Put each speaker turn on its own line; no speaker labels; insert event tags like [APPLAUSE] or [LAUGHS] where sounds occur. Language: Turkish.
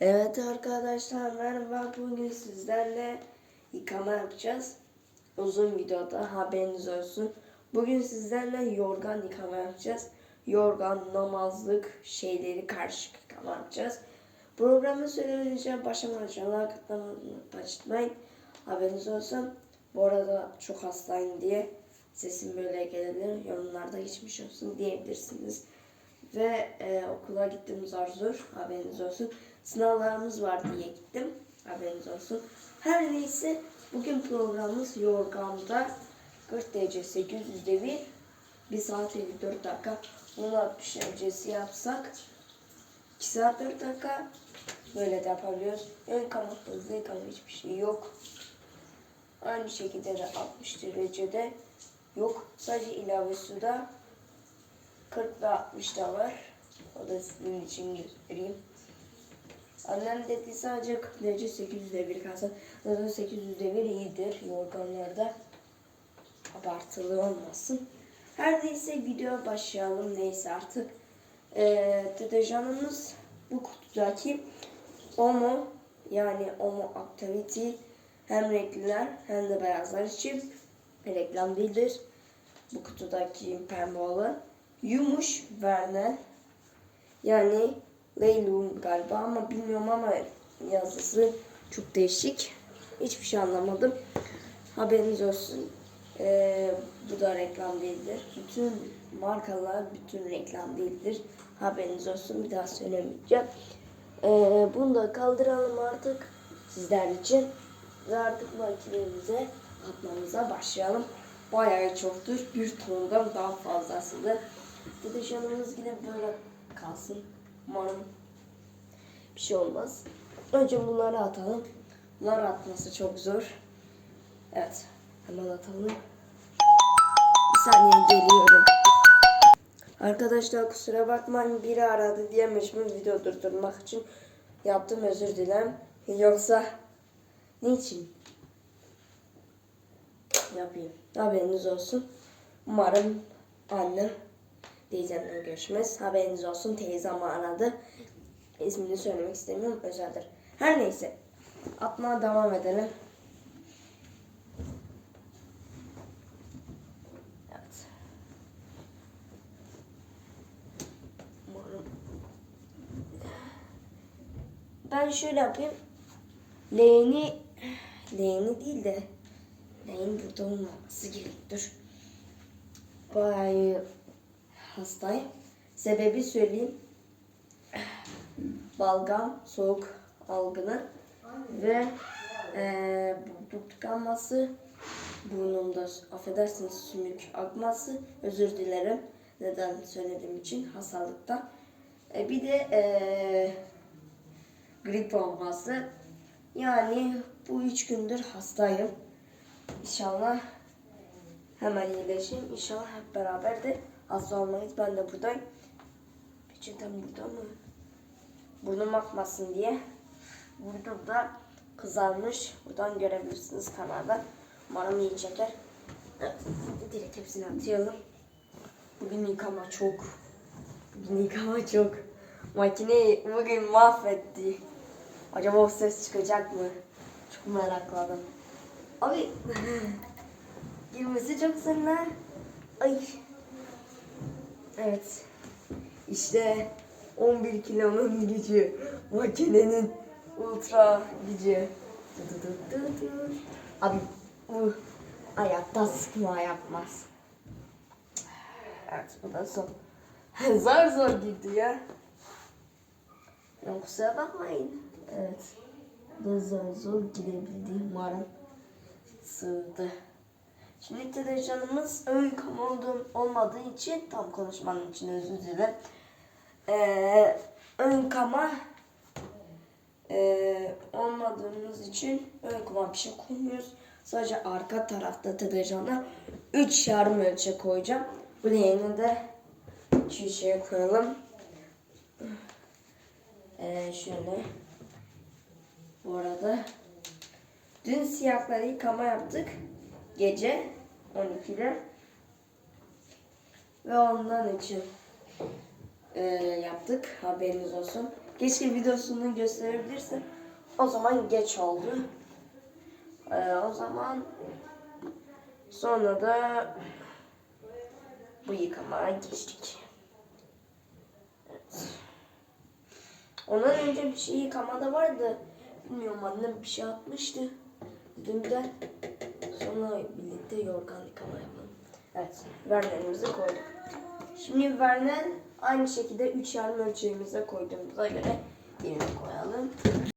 Evet arkadaşlar merhaba bugün sizlerle yıkama yapacağız. Uzun videoda haberiniz olsun. Bugün sizlerle yorgan yıkama yapacağız. Yorgan, namazlık şeyleri karışık yıkama yapacağız. Programı başlamadan önce like atmayı unutmayın. Haberiniz olsun. Bu arada çok hastayım diye sesim böyle gelebilir. Yorumlarda geçmiş olsun diyebilirsiniz. Ve e, okula gittim zar zor haberiniz olsun. Sınavlarımız var diye gittim haberiniz olsun. Her neyse bugün programımız yorganda 40 derece 800 devir 1 saat 54 dakika 16 derecesi yapsak 2 saat 4 dakika böyle de yapabiliyoruz. Ön yıkama hızlı yıkama hiçbir şey yok. Aynı şekilde de 60 derecede yok. Sadece ilave suda 40 ve 60 da var. O da sizin için göstereyim. Annem dedi sadece 40 derece 800 devir kalsın. Zaten 800 devir iyidir yorganlarda. Abartılı olmasın. Her neyse video başlayalım. Neyse artık. Ee, deterjanımız bu kutudaki Omo yani Omo Activity hem renkliler hem de beyazlar için reklam değildir. Bu kutudaki pembe olan Yumuş Verne yani Leylun galiba ama bilmiyorum ama yazısı çok değişik. Hiçbir şey anlamadım. Haberiniz olsun. Ee, bu da reklam değildir. Bütün markalar bütün reklam değildir. Haberiniz olsun. Bir daha söylemeyeceğim. Ee, bunu da kaldıralım artık sizler için. Ve artık makinemize atmamıza başlayalım. Bayağı çoktur. Bir tondan daha fazlasıdır. Deterjanımız yine böyle kalsın. Umarım bir şey olmaz. Önce bunları atalım. Bunları atması çok zor. Evet. Hemen atalım. Bir saniye geliyorum. Arkadaşlar kusura bakmayın biri aradı diye mecbur video durdurmak için yaptım özür dilerim. Yoksa niçin? Yapayım. Haberiniz olsun. Umarım annem teyzemle görüşmez. Haberiniz olsun teyzem aradı. İsmini söylemek istemiyorum özeldir. Her neyse. Atmaya devam edelim. Evet. Ben şöyle yapayım. Leğeni leğeni değil de leğen burada olmaması gerekiyor. Bayağı hastayım. Sebebi söyleyeyim. Balgam, soğuk algını ve eee burun tıkanması, burnumda affedersiniz sümük akması. Özür dilerim neden söylediğim için hastalıktan. E, bir de eee grip olması. Yani bu üç gündür hastayım. İnşallah hemen iyileşeyim. İnşallah hep beraber de hasta olmayız. Ben de buradayım. Peçetem burada mı? Burnum akmasın diye. Burnum da kızarmış. Buradan görebilirsiniz kanalda. Umarım iyi çeker. Evet. Direkt hepsini atıyorum. Bugün yıkama çok. Bugün yıkama çok. Makineyi bugün mahvetti. Acaba o ses çıkacak mı? Çok merakladım. Abi [LAUGHS] girmesi çok sonra. Ay. Evet. İşte 11 kilonun gücü. Makinenin ultra gücü. Abi bu hayatta sıkma yapmaz. Evet bu da son. zor [LAUGHS] zor girdi ya. Kusura bakmayın. Evet. Bu da zor zor girebildi umarım. Sığdı. Şimdi televizyonumuz kam olduğum, olmadığı için tam konuşmanın için özür dilerim. Ee, ön kama e, olmadığımız için ön kama bir şey koymuyoruz. Sadece arka tarafta televizyona 3 yarım ölçü koyacağım. Bu leğeni de şişeye koyalım. Ee, şöyle. Bu arada dün siyahları yıkama yaptık. Gece 12'de. Ve ondan için e, yaptık. Haberiniz olsun. Keşke videosunu gösterebilirsem. O zaman geç oldu. Ee, o zaman sonra da bu yıkamaya geçtik. Evet. Ondan önce bir şey yıkamada vardı. Bilmiyorum annem bir şey atmıştı. Dünden sonra birlikte yorgan yıkama yapalım. Evet, vernerimizi koyduk. Şimdi vernen aynı şekilde 3 yarım ölçeğimize koyduğumuza göre yerine koyalım.